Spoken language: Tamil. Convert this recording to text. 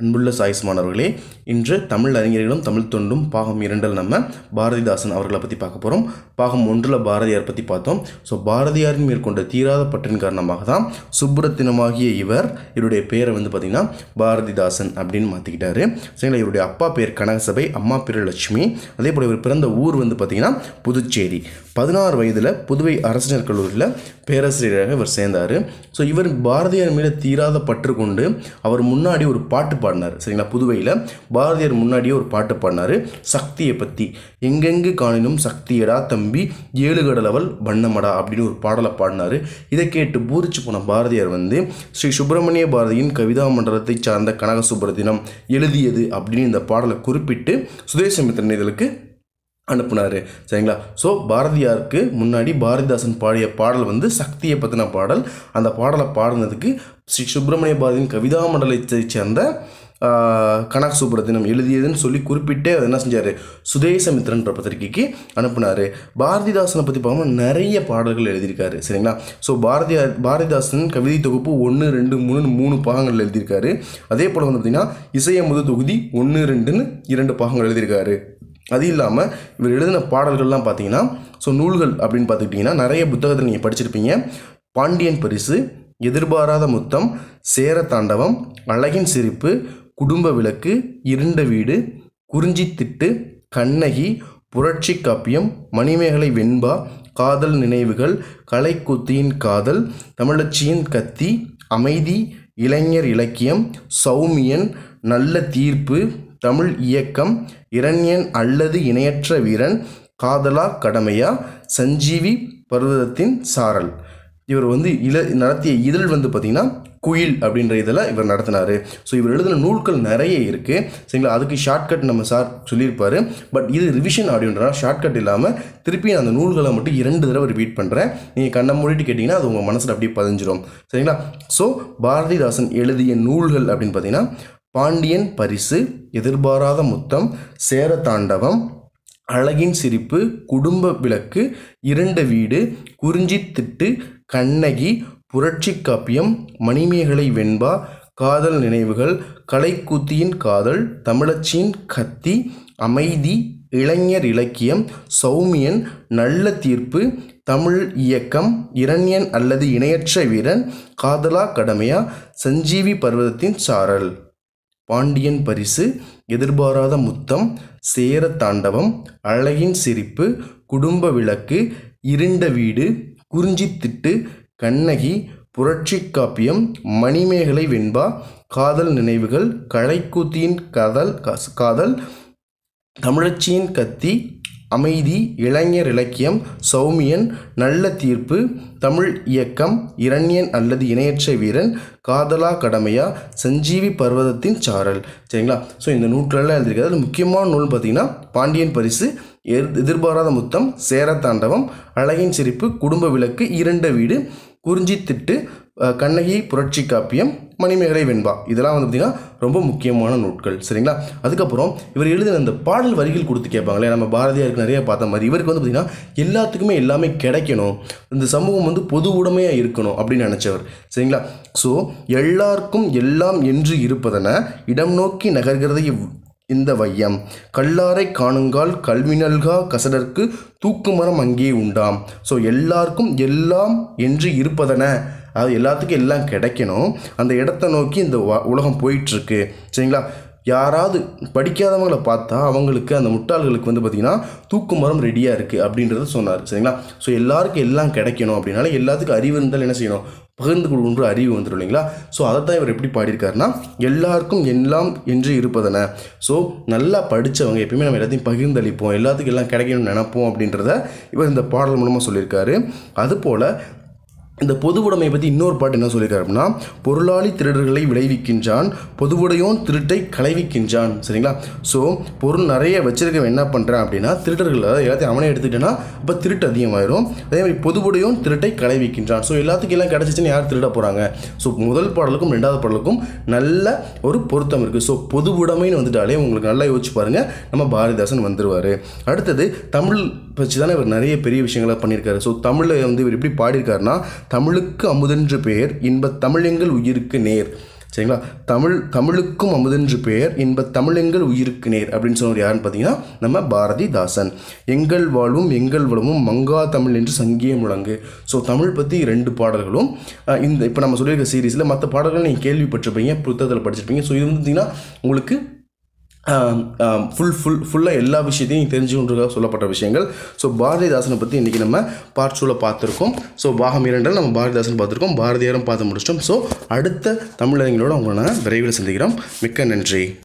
அன்புள்ள சாய்ஸ் மாணவர்களே இன்று தமிழ் அறிஞர்களும் தமிழ் தொண்டும் பாகம் இரண்டில் நம்ம பாரதிதாசன் அவர்களை பற்றி பார்க்க போகிறோம் பாகம் ஒன்றில் பாரதியார் பற்றி பார்த்தோம். ஸோ பாரதியாரின் மேற்கொண்ட தீராத பற்றின் காரணமாக தான் சுப்புரத்தினமாகிய இவர் இவருடைய பேரை வந்து பார்த்திங்கன்னா பாரதிதாசன் அப்படின்னு மாற்றிக்கிட்டாரு சரிங்களா இவருடைய அப்பா பேர் கனகசபை அம்மா பேர் லட்சுமி. அதே போல் இவர் பிறந்த ஊர் வந்து பார்த்திங்கன்னா புதுச்சேரி. பதினாறு வயதில் புதுவை அரசினர் கல்லூரியில் பேராசிரியராக இவர் சேர்ந்தார். ஸோ இவர் பாரதியார் மேலே தீராத பற்று கொண்டு அவர் முன்னாடி ஒரு பாட்டு பாடினார். சரிங்களா? புதுவையில் பாரதியார் முன்னாடியே ஒரு பாட்டு பாடினார். சக்தியை பற்றி எங்கெங்கு காணினும் சக்தியடா தம்பி ஏழு கடலவல் வண்ணமடா அப்படின்னு ஒரு பாடலை பாடினார். இதை கேட்டு பூரிச்சு போன பாரதியார் வந்து ஸ்ரீ சுப்பிரமணிய பாரதியின் கவிதா மண்டலத்தை சார்ந்த கனக சுப்ரதினம் எழுதியது அப்படின்னு இந்த பாடலை குறிப்பிட்டு சுதேசமித்திரன் இதழுக்கு அனுப்புனார். சரிங்களா? ஸோ பாரதியாருக்கு முன்னாடி பாரதிதாசன் பாடிய பாடல் வந்து சக்தியை பற்றின பாடல். அந்த பாடலை பாடினதுக்கு ஸ்ரீ சுப்பிரமணிய பாரதியின் கவிதா மண்டலத்தை சேர்ந்த கனக் சுப்ரத்தினம் எழுதியதுன்னு சொல்லி குறிப்பிட்டே அதை என்ன செஞ்சார்? சுதேசமித்ரன்ற பத்திரிகைக்கு அனுப்புனார். பாரதிதாசனை பற்றி பார்க்கும்போது நிறைய பாடல்கள் எழுதியிருக்காரு. சரிங்களா? ஸோ பாரதியார் பாரதிதாசன் கவிதை தொகுப்பு ஒன்று ரெண்டு மூணு மூணு பாகங்கள் எழுதியிருக்காரு. அதே போல் வந்து பார்த்திங்கன்னா இசையமுது தொகுதி ஒன்று ரெண்டுன்னு இரண்டு பாகங்கள் எழுதியிருக்காரு. அது இல்லாமல் இவர் எழுதின பாடல்கள்லாம் பார்த்தீங்கன்னா ஸோ நூல்கள் அப்படின்னு பார்த்துக்கிட்டிங்கன்னா நிறைய புத்தகத்தை நீங்கள் படிச்சிருப்பீங்க. பாண்டியன் பரிசு எதிர்பாராத முத்தம் சேர தாண்டவம் அழகின் சிரிப்பு குடும்ப விளக்கு இருண்ட வீடு குறிஞ்சித்திட்டு கண்ணகி புரட்சி காப்பியம் மணிமேகலை வெண்பா காதல் நினைவுகள் கலைக்குத்தியின் காதல் தமிழச்சியின் கத்தி அமைதி இளைஞர் இலக்கியம் சௌமியன் நல்ல தீர்ப்பு தமிழ் இயக்கம் இரண்யன் அல்லது இணையற்ற வீரன் காதலா கடமையா சஞ்சீவி பர்வதத்தின் சாரல். இவர் வந்து இல நடத்திய இதழ் வந்து பார்த்திங்கன்னா குயில் அப்படின்ற இதில் இவர் நடத்தினார். ஸோ இவர் எழுதின நூல்கள் நிறைய இருக்குது சரிங்களா? அதுக்கு ஷார்ட்கட் நம்ம சார் சொல்லியிருப்பார். பட் இது ரிவிஷன் ஆடியோன்றா ஷார்ட்கட் இல்லாமல் திருப்பி அந்த நூல்களை மட்டும் இரண்டு தடவை ரிப்பீட் பண்ணுறேன் நீங்கள் கண்ணை மூடிட்டு கேட்டிங்கன்னா அது உங்கள் மனசில் அப்படியே பதிஞ்சிடும் சரிங்களா? ஸோ பாரதிதாசன் எழுதிய நூல்கள் அப்படின்னு பார்த்தீங்கன்னா பாண்டியன் பரிசு எதிர்பாராத முத்தம் சேர தாண்டவம் அழகின் சிரிப்பு குடும்ப விளக்கு இரண்ட வீடு குறிஞ்சி திட்டு கண்ணகி புரட்சி காப்பியம் மணிமேகலை வெண்பா காதல் நினைவுகள் கலைக்கூத்தியின் காதல் தமிழச்சியின் கத்தி அமைதி இளைஞர் இலக்கியம் சௌமியன் நல்ல தீர்ப்பு தமிழ் இயக்கம் இரண்யன் அல்லது இணையற்ற வீரன் காதலா கடமையா சஞ்சீவி பர்வதத்தின் சாரல். பாண்டியன் பரிசு எதிர்பாராத முத்தம் சேர தாண்டவம் அழகின் சிரிப்பு குடும்ப விளக்கு இருண்ட வீடு குறிஞ்சித்திட்டு கண்ணகி புரட்சி காப்பியம் மணிமேகலை வெண்பா காதல் நினைவுகள் கலைக்கூத்தியின் காதல் காதல் தமிழச்சியின் கத்தி அமைதி இளைஞர் இலக்கியம் சௌமியன் நல்ல தீர்ப்பு தமிழ் இயக்கம் இரண்யன் அல்லது இணையற்ற வீரன் காதலா கடமையா சஞ்சீவி பர்வதத்தின் சாரல். சரிங்களா? ஸோ இந்த நூற்றெல்லாம் எழுதியிருக்காது முக்கியமான நூல் பார்த்தீங்கன்னா பாண்டியன் பரிசு எதிர்பாராத முத்தம் சேரத்தாண்டவம் அழகின் சிரிப்பு குடும்ப விளக்கு இரண்ட வீடு குறிஞ்சி திட்டு கண்ணகி புரட்சி காப்பியம் மணிமேகலை வெண்பா. இதெல்லாம் வந்து பார்த்திங்கன்னா ரொம்ப முக்கியமான நூட்கள் சரிங்களா? அதுக்கப்புறம் இவர் எழுதின அந்த பாடல் வரிகள் கொடுத்து கேட்பாங்களே நம்ம பாரதியாருக்கு நிறைய பார்த்த மாதிரி. இவருக்கு வந்து பார்த்திங்கன்னா எல்லாத்துக்குமே எல்லாமே கிடைக்கணும். இந்த சமூகம் வந்து பொது உடைமையாக இருக்கணும் அப்படின்னு நினச்சவர். சரிங்களா? ஸோ எல்லாருக்கும் எல்லாம் என்று இருப்பதென இடம் நோக்கி நகர்கிறதை இந்த வையம். கல்லாரை காணுங்கால் கல்வினல்கா கசடற்கு தூக்குமரம் அங்கே உண்டாம். ஸோ எல்லாருக்கும் எல்லாம் என்று இருப்பதன. அது எல்லாத்துக்கும் எல்லாம் கிடைக்கணும். அந்த இடத்த நோக்கி இந்த உலகம் போயிட்டுருக்கு சரிங்களா? யாராவது படிக்காதவங்களை பார்த்தா அவங்களுக்கு அந்த முட்டாள்களுக்கு வந்து பார்த்திங்கன்னா தூக்கு மரம் ரெடியாக இருக்குது அப்படின்றத சொன்னார். சரிங்களா? ஸோ எல்லாருக்கும் எல்லாம் கிடைக்கணும் அப்படின்னால எல்லாத்துக்கும் அறிவு இருந்தால் என்ன செய்யணும்? பகிர்ந்து கொடுக்குன்ற அறிவு வந்துடும் இல்லைங்களா? ஸோ அதை தான் இவர் எப்படி பாடியிருக்காருன்னா எல்லாருக்கும் எல்லாம் என்று இருப்பதன. ஸோ நல்லா படித்தவங்க எப்பயுமே நம்ம எல்லாத்தையும் பகிர்ந்தளிப்போம் எல்லாத்துக்கும் எல்லாம் கிடைக்கணும்னு நினைப்போம் அப்படின்றத இவர் இந்த பாடல் மூலமாக சொல்லியிருக்காரு. அதுபோல் இந்த பொதுவுடைமையை பற்றி இன்னொரு பாட்டு என்ன சொல்லியிருக்காரு அப்படின்னா பொருளாளி திருடர்களை விளைவிக்கின்றான் பொதுவுடையோன் திருட்டை களைவிக்கின்றான். சரிங்களா? ஸோ பொருள் நிறைய வச்சிருக்கவன் என்ன பண்ணுறான் அப்படின்னா திருடர்கள் அதாவது எல்லாத்தையும் அவனே எடுத்துக்கிட்டேன்னா அப்போ திருட்டு அதிகமாயிரும். அதே மாதிரி பொதுவுடையோன் திருட்டை களைவிக்கின்றான். ஸோ எல்லாத்துக்கும் எல்லாம் கிடச்சிச்சின்னு யார் திருட போகிறாங்க ஸோ முதல் பாடலுக்கும் ரெண்டாவது பாடலுக்கும் நல்ல ஒரு பொருத்தம் இருக்குது ஸோ பொதுவுடைமைன்னு வந்துட்டாலே உங்களுக்கு நல்லா யோசிச்சு பாருங்கள் நம்ம பாரதிதாசன் வந்துடுவார் அடுத்தது தமிழ் வச்சு தானே இவர் நிறைய பெரிய விஷயங்களை பண்ணியிருக்காரு. ஸோ தமிழில் வந்து இவர் எப்படி பாடியிருக்காருன்னா தமிழுக்கு அமுதென்று பெயர் இன்ப தமிழெங்கள் உயிருக்கு நேர். சரிங்களா? தமிழ் தமிழுக்கும் அமுதென்று பெயர் இன்ப தமிழெங்கள் உயிருக்கு நேர் அப்படின்னு சொன்னவர் யாருன்னு பார்த்தீங்கன்னா நம்ம பாரதிதாசன். எங்கள் வாழ்வும் எங்கள் வளமும் மங்கா தமிழ் என்று சங்கிய முழங்கு. ஸோ தமிழ் பற்றி ரெண்டு பாடல்களும் இந்த இப்போ நம்ம சொல்லியிருக்க சீரீஸில் மற்ற பாடல்கள் நீங்கள் கேள்விப்பட்டிருப்பீங்க புத்தகத்தில் படிச்சிருப்பீங்க. ஸோ இது வந்து பார்த்தீங்கன்னா உங்களுக்கு ஃபுல் ஃபுல் ஃபுல்லாக எல்லா விஷயத்தையும் தெரிஞ்சுக்கொண்டிருக்க சொல்லப்பட்ட விஷயங்கள். ஸோ பாரதிதாசனை பற்றி இன்றைக்கி நம்ம பார்ட் டூவில் பார்த்துருக்கோம். ஸோ பாகம் இரண்டில் நம்ம பாரதிதாசன் பார்த்துருக்கோம். பாரதியாரும் பார்த்து முடிச்சிட்டோம். ஸோ அடுத்த தமிழறிஞர்களோடு உங்களை நான் விரைவில் சந்திக்கிறோம். மிக்க நன்றி.